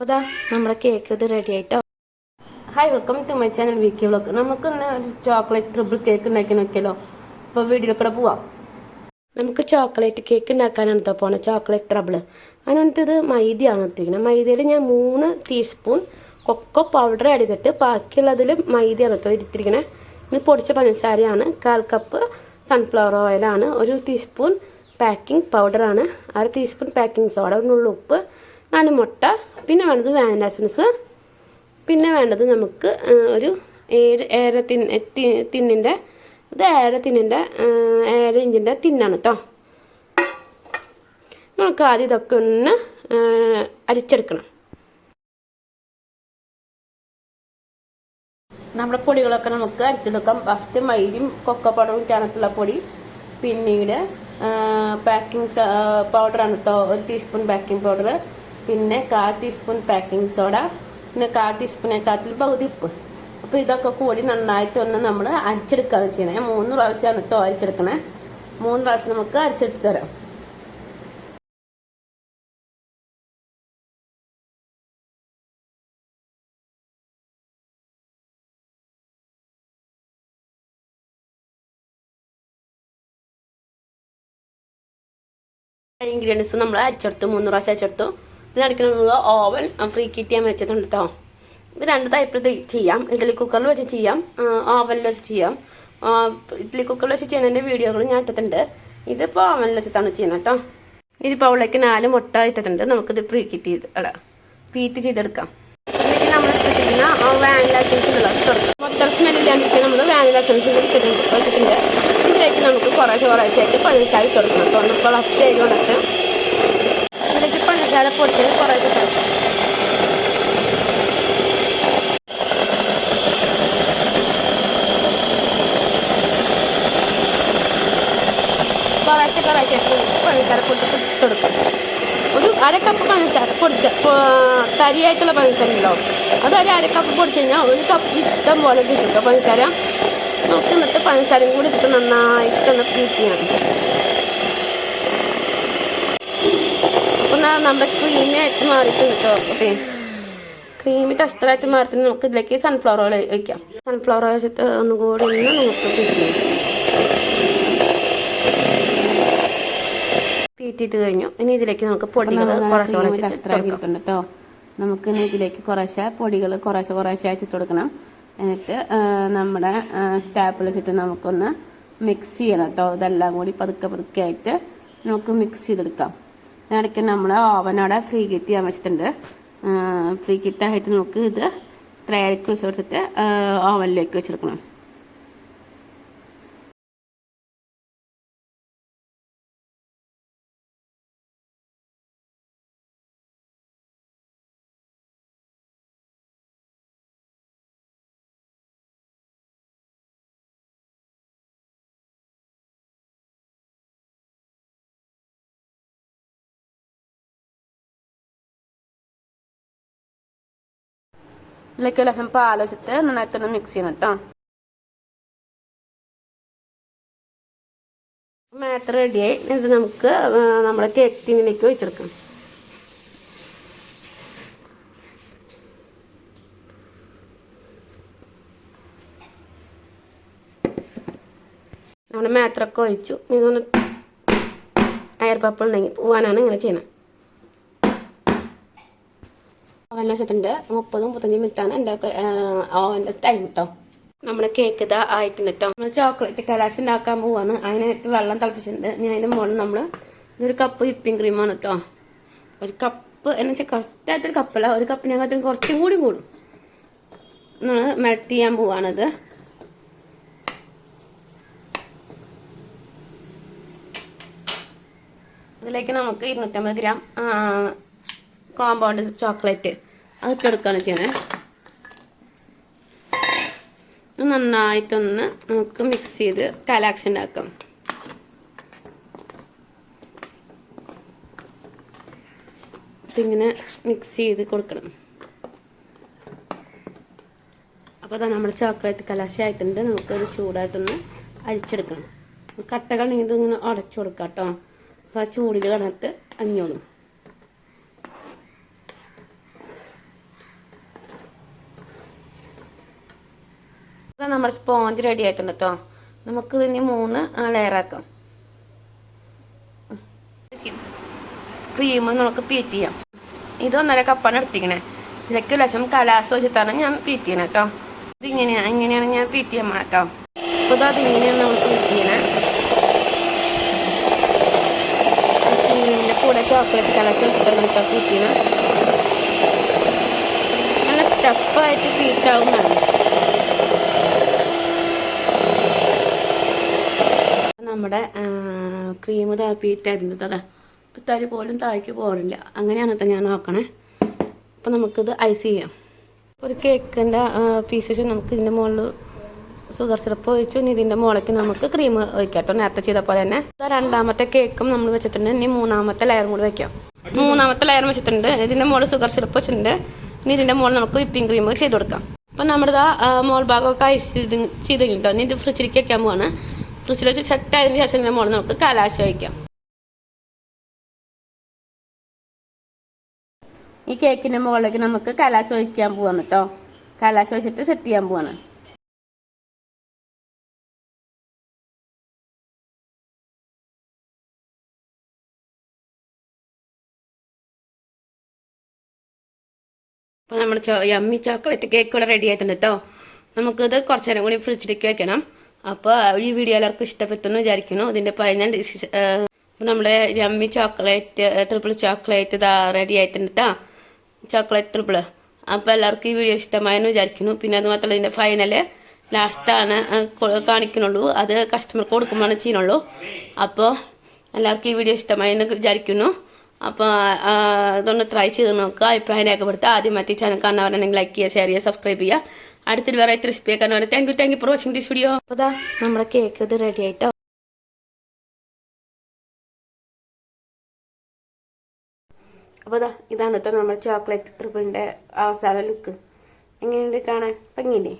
അപ്പോൾ നമ്മുടെ കേക്ക് ഇത് റെഡി ആയിട്ടോ? Hi welcome to my channel Vicky vlog നമുക്ക് ഇന്ന് ചോക്ലേറ്റ് ട്രിപ്പിൾ കേക്ക് ഉണ്ടാക്കി നോക്കിയാലോ? അപ്പോൾ വീഡിയോയിൽ കൂടെ പോവാം. നമുക്ക് ചോക്ലേറ്റ് കേക്ക് ഉണ്ടാക്കാനാണ് പോണത് ചോക്ലേറ്റ് ട്രബിൾ അതിനകത്ത് ഇത് മൈദയാണ് എടുത്തിരിക്കുന്നത് മൈദയിൽ ഞാൻ മൂന്ന് ടീസ്പൂൺ കൊക്കോ പൗഡർ ആഡ് ചെയ്തിട്ട് ബാക്കിയുള്ളതിൽ മൈദയാണ് കേട്ടോ ഇരുത്തിരിക്കണേ ഇത് പൊടിച്ച പഞ്ചസാരയാണ് കാൽ കപ്പ് സൺഫ്ലവർ ഓയിലാണ് ഒരു ടീസ്പൂൺ പാക്കിംഗ് പൗഡറാണ് അര ടീസ്പൂൺ പാക്കിംഗ് സോഡ ഒരു ഉപ്പ് നാല് മുട്ട പിന്നെ വേണ്ടത് വാനില എസൻസ് പിന്നെ വേണ്ടത് നമുക്ക് ഒരു ഏഴ് ഏഴര തിൻ തിന്നിന്റെ ഇത് ഏഴര തിന്നിന്റെ ഏഴ് ഇഞ്ചിന്റെ തിന്നാണ് കേട്ടോ നമുക്ക് ആദ്യം ഇതൊക്കെ ഒന്ന് അരിച്ചെടുക്കണം. നമ്മുടെ പൊടികളൊക്കെ നമുക്ക് അരിച്ചെടുക്കാം. ഫസ്റ്റ് മൈദയും കൊക്കപ്പടവും ചേർന്നിട്ടുള്ള പൊടി പിന്നീട് പാക്കിംഗ് പൗഡറാണ് കേട്ടോ ഒരു ടീസ്പൂൺ ബേക്കിംഗ് പൗഡർ പിന്നെ കാൽ ടീസ്പൂൺ പാക്കിംഗ് സോഡ പിന്നെ കാൽ ടീസ്പൂണേക്കാട്ടിൽ പകുതി ഉപ്പ്. അപ്പോൾ ഇതൊക്കെ കൂടി നന്നായിട്ട് ഒന്ന് നമ്മൾ അരിച്ചെടുക്കുകയാണ് ചെയ്യുന്നത് ഞാൻ മൂന്ന് പ്രാവശ്യമാണ് കേട്ടോ അരിച്ചെടുക്കണേ. മൂന്ന് പ്രാവശ്യം നമുക്ക് അരിച്ചെടുത്ത് തരാം. ഇൻഗ്രീഡിയൻസ് നമ്മൾ അരിച്ചെടുത്തു. മൂന്ന് പ്രാവശ്യം അരിച്ചെടുത്തു. ഇതിനടിക്കുന്ന നമ്മൾ ഓവൻ ഫ്രീ കിറ്റ് ചെയ്യാൻ വെച്ചിട്ടുണ്ട് കേട്ടോ ഇത് രണ്ട് ടൈപ്പിൽ ചെയ്യാം. ഇഡ്ഡലി കുക്കറിൽ വെച്ച് ചെയ്യാം. ഓവനിൽ വെച്ച് ചെയ്യാം. ഇഡ്ഡലി കുക്കറിൽ വെച്ച് ചെയ്യുന്നതിന്റെ വീഡിയോകൾ ഞാൻ ഇട്ടിട്ടുണ്ട്. ഇതിപ്പോൾ ഓവനിൽ വെച്ചിട്ടാണ് ചെയ്യുന്നത് കേട്ടോ ഇതിപ്പോൾ അവളേക്ക് നാല് മുട്ട ഇട്ടിട്ടുണ്ട്. നമുക്കിത് പ്രീ കിറ്റ് ചെയ്ത് അല്ല പ്രീറ്റ് ചെയ്തെടുക്കാം. ഇതിലേക്ക് നമ്മൾ ഇട്ടിരിക്കുന്ന വാനില എസൻസ് കൊടുക്കാം. മൊത്തം സ്മെല്ലില്ലാണ്ടിരിക്കാൻ നമ്മൾ വാനില എസൻസ് വെച്ചിട്ടുണ്ട്. ഇതിലേക്ക് നമുക്ക് കുറേശ്ശെ ആയിട്ട് ഇട്ട് കൊടുക്കണം കേട്ടോ ഒന്ന് കളക്ട് ചെയ്തുകൊണ്ടിട്ട് ഇതിലേക്ക് പഞ്ചസാര പൊടിച്ചത് കുറേശ്ശെ ഇട്ട് കുറേശ്ശെ കുറേശ്ശെ. പഞ്ചസാര പൊടിച്ചിട്ട് ഇട്ട് ഒരു അര കപ്പ് പഞ്ചസാര പൊടിച്ച തരിയായിട്ടുള്ള പഞ്ചസാര ഉണ്ടല്ലോ. അത് ഒരു അര കപ്പ് പൊടിച്ച് കഴിഞ്ഞാൽ ഒരു കപ്പ് ഇഷ്ടം പോലെ കിട്ടും. പഞ്ചസാര. നമുക്ക് എന്നിട്ട് പഞ്ചസാരയും കൂടി ഇട്ടിട്ട് നന്നായിട്ടൊന്ന് ബീറ്റ് ചെയ്യണം നമ്മുടെ ക്രീമി ആയിട്ട് മാറിയിട്ടുണ്ട് കിട്ടും. ഓക്കെ ക്രീമി ടെസ്റ്ററായിട്ട് മാറിയിട്ട് നമുക്ക് ഇതിലേക്ക് സൺഫ്ലവർ ഓയിൽ ഒഴിക്കാം. സൺഫ്ലവർ ഓയിൽ വെച്ചിട്ട് ഒന്നുകൂടി ഒന്ന് നമുക്ക് ചെയ്യാം കഴിഞ്ഞു. ഇനി ഇതിലേക്ക് നമുക്ക് പൊടികൾ കുറച്ച് കേട്ടോ. നമുക്ക് ഇനി ഇതിലേക്ക് കുറേശ്ശെ പൊടികൾ കുറേശ്ശെ കുറേശ്ശെ ആയിട്ട് കൊടുക്കണം. എന്നിട്ട് നമ്മുടെ സ്റ്റാപ്പിൾ വെച്ചിട്ട് നമുക്കൊന്ന് മിക്സ് ചെയ്യണം കേട്ടോ. ഇതെല്ലാം കൂടി പതുക്കെ പതുക്കെ ആയിട്ട് നമുക്ക് മിക്സ് ചെയ്തെടുക്കാം. ഇടയ്ക്ക് നമ്മൾ ഓവനോടെ ഫ്രീ കിറ്റ് ചെയ്യാൻ വെച്ചിട്ടുണ്ട് ഫ്രീ കിറ്റ് ആയിട്ട് നമുക്ക് ഇത് ത്രേക്ക് വെച്ച് കൊടുത്തിട്ട് ഓവനിലേക്ക് വെച്ചെടുക്കണം ഇതിലേക്ക് ലഹം പാൽ വെച്ചിട്ട് നന്നായിട്ടൊന്ന് മിക്സ് ചെയ്യണം കേട്ടോ മാറ്റർ റെഡിയായി ഇത് നമുക്ക് നമ്മുടെ കേക്ക് ടീനിലേക്ക് വെച്ചെടുക്കാം നമ്മുടെ മാറ്ററൊക്കെ ഒഴിച്ചു ഇതൊന്ന് അയർ ഉണ്ടെങ്കിൽ പോവാനാണ് ഇങ്ങനെ ചെയ്യുന്നത് ഓവനിൽ വെച്ചിട്ടുണ്ട്. മുപ്പത് മുപ്പത്തഞ്ച് മിനിറ്റാണ് എന്റെ ഓവന്റെ ടൈം കേട്ടോ നമ്മൾ കേക്ക് ഇതാ ആയിട്ടുണ്ട് കേട്ടോ നമ്മൾ ചോക്ലേറ്റ് കലാശ ഉണ്ടാക്കാൻ പോവാണ്. അതിനകത്ത് വെള്ളം തിളപ്പിച്ചിട്ടുണ്ട്. ഞാൻ അതിന്റെ മുകളിൽ നമ്മൾ ഇതൊരു കപ്പ് വിപ്പിംഗ് ക്രീമാണ് കേട്ടോ ഒരു കപ്പ് എന്ന് വെച്ചാൽ കറക്റ്റായിട്ടൊരു കപ്പല്ല ഒരു കപ്പിനകത്ത് കുറച്ചും കൂടി കൂടും. നമ്മൾ മെൽറ്റ് ചെയ്യാൻ പോവാണത്. ഇതിലേക്ക് നമുക്ക് ഇരുന്നൂറ്റമ്പത് ഗ്രാം കോമ്പൗണ്ട് ചോക്ലേറ്റ് അത് ചെയ്യണേ നന്നായിട്ടൊന്ന് നമുക്ക് മിക്സ് ചെയ്ത് കലാക്ഷൻ ഉണ്ടാക്കാം ഇങ്ങനെ മിക്സ് ചെയ്ത് കൊടുക്കണം. അപ്പോൾ തന്നെ നമ്മുടെ ചോക്ലേറ്റ് കലാശ ആയിട്ടുണ്ട്. നമുക്കത് ചൂടായിട്ടൊന്ന് അരിച്ചെടുക്കണം. കട്ടകളുണ്ടെങ്കിൽ ഇതിങ്ങനെ ഉടച്ചു കൊടുക്കാം കേട്ടോ അപ്പോൾ ആ ചൂടിൽ കിടന്നിട്ട് അഞ്ഞോളും അപ്പോൾ നമ്മുടെ സ്പോഞ്ച് റെഡി ആയിട്ടുണ്ട് കേട്ടോ നമുക്ക് ഇനി മൂന്ന് ലെയർ ആക്കാം. ക്രീം നമുക്ക് പീറ്റ് ചെയ്യാം. ഇത് ഒന്നര കപ്പാണ് എടുത്തിക്കണേ ഇതിലേക്ക് ലക്ഷം കലാസ് വെച്ചിട്ടാണ് ഞാൻ പീറ്റ് ചെയ്യണേ കേട്ടോ ഇതിങ്ങനെയാണ് ഇങ്ങനെയാണ് ഞാൻ പീറ്റ് ചെയ്യാൻ കേട്ടോ അപ്പോൾ ഇത് അതിങ്ങനെയാണ് നമ്മൾ പീറ്റ് ചെയ്യണേ. കൂടെ ചോക്ലേറ്റ് കലാസ് വെച്ചിട്ടാണ് കേട്ടോ പീറ്റ് ചെയ്യണം. നല്ല സ്റ്റഫായിട്ട് പീറ്റ് ആവുന്നതാണ്. നമ്മുടെ ക്രീം പീറ്റായിരുന്നത് അതാ. ഇപ്പം തരി പോലും താഴേക്ക് പോരില്ല അങ്ങനെയാണ് കേട്ടോ ഞാൻ നോക്കണേ അപ്പം നമുക്കിത് ഐസ് ചെയ്യാം. ഒരു കേക്കിന്റെ പീസ് വെച്ച് നമുക്ക് ഇതിന്റെ മുകളിൽ ഷുഗർ സിറപ്പ് ഒഴിച്ചു ഇനി ഇതിന്റെ മുകളിലേക്ക് നമുക്ക് ക്രീം ഒഴിക്കാം നേരത്തെ ചെയ്ത പോലെ തന്നെ. രണ്ടാമത്തെ കേക്കും നമ്മൾ വെച്ചിട്ടുണ്ട്. ഇനി മൂന്നാമത്തെ ലെയറും കൂടി വെക്കാം. മൂന്നാമത്തെ ലെയർ വെച്ചിട്ടുണ്ട്. ഇതിന്റെ മുകളിൽ ഷുഗർ സിറപ്പ് വെച്ചിട്ടുണ്ട്. ഇനി ഇതിന്റെ മുകളിൽ നമുക്ക് വിപ്പിംഗ് ക്രീം ചെയ്ത് കൊടുക്കാം. അപ്പം നമ്മുടെ മോൾ ഭാഗമൊക്കെ ഐസ് ചെയ്ത് ചെയ്ത് കഴിഞ്ഞിട്ടോ ഇനി ഇത് ഫ്രിഡ്ജിലേക്ക് വെക്കാൻ പോവാണ്. ഫ്രിഡ്ജിൽ വെച്ച് സെറ്റ് ആയതിനു ശേഷം ഇതിന്റെ മുകളിൽ നമുക്ക് കലാശ വയ്ക്കാം. ഈ കേക്കിന്റെ മുകളിലേക്ക് നമുക്ക് കലാശ വയ്ക്കാൻ പോവാണ് കേട്ടോ കലാശ വെച്ചിട്ട് സെറ്റ് ചെയ്യാൻ പോവാണ്. അപ്പോൾ നമ്മുടെ ചോ യമ്മി ചോക്ലേറ്റ് കേക്ക് ഇവിടെ റെഡി ആയിട്ടുണ്ട് കേട്ടോ നമുക്കിത് കുറച്ച് നേരം കൂടി ഫ്രിഡ്ജിലേക്ക് വെക്കണം. അപ്പോൾ ഈ വീഡിയോ എല്ലാവർക്കും ഇഷ്ടപ്പെട്ടെന്ന് വിചാരിക്കുന്നു. ഇതിന്റെ പതിനാല് അപ്പോൾ നമ്മുടെ യമ്മി ചോക്ലേറ്റ് ട്രിപ്പിൾ ചോക്ലേറ്റ് ഇതാ റെഡി ആയിട്ടുണ്ട് ചോക്ലേറ്റ് ട്രിപ്പിൾ അപ്പോൾ എല്ലാവർക്കും ഈ വീഡിയോ ഇഷ്ടമായെന്ന് വിചാരിക്കുന്നു. പിന്നെ അത് മാത്രമല്ല ഇതിന്റെ ഫൈനൽ ലാസ്റ്റാണ് കാണിക്കുന്നുള്ളൂ. അത് കസ്റ്റമർക്ക് കൊടുക്കുമ്പോഴാണ് ചെയ്യുന്നുള്ളൂ. അപ്പോൾ എല്ലാവർക്കും ഈ വീഡിയോ ഇഷ്ടമായെന്ന് വിചാരിക്കുന്നു. അപ്പോൾ ഇതൊന്ന് ട്രൈ ചെയ്ത് നോക്കുക. അഭിപ്രായം രേഖപ്പെടുത്തുക. ആദ്യം മറ്റേ ചാനൽ കാണാൻ ലൈക്ക് ചെയ്യുക ഷെയർ ചെയ്യുക സബ്സ്ക്രൈബ് ചെയ്യുക. അടുത്തൊരു വെറൈറ്റി റെസിപ്പി ആക്കാൻ കാണാൻ. Thank you thank you for watching this video അപ്പോൾ നമ്മുടെ കേക്ക് ഇത് റെഡി ആയിട്ടോ? അപ്പോൾ ഇതാ ഇതാണ് കേട്ടോ നമ്മുടെ ചോക്ലേറ്റ് ട്രിപ്പിളിന്റെ അവസാന ലുക്ക് എങ്ങനെയുണ്ട് കാണാൻ? ഭംഗിയില്ലേ?